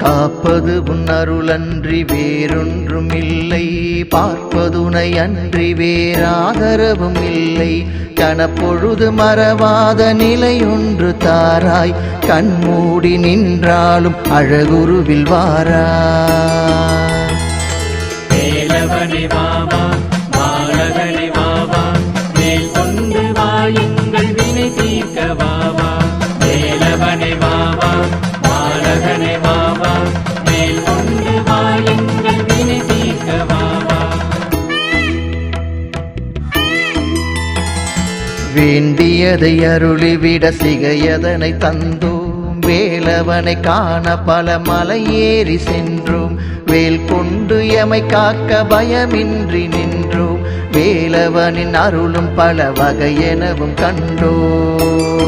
காப்பது உன் அருளன்றி வேறொன்றும் இல்லை. பார்ப்பதுனை அன்றி வேறாதரவும் இல்லை. கனப்பொழுது மறவாத நிலையொன்று தாராய். கண்மூடி நின்றாலும் அழகுருவில் வாரா. வேலவனே வாவா மேல் கொண்டு வாயுங்கள் வினை தீர்க்கவா. வேண்டியதை அருளிவிட சிகையதனை தந்தோம். வேலவனை காண பல மலை ஏறி சென்றோம். வேல் கொண்டு எமை காக்க பயமின்றி நின்றோம். வேலவனின் அருளும் பல வகை எனவும் கண்டோம்.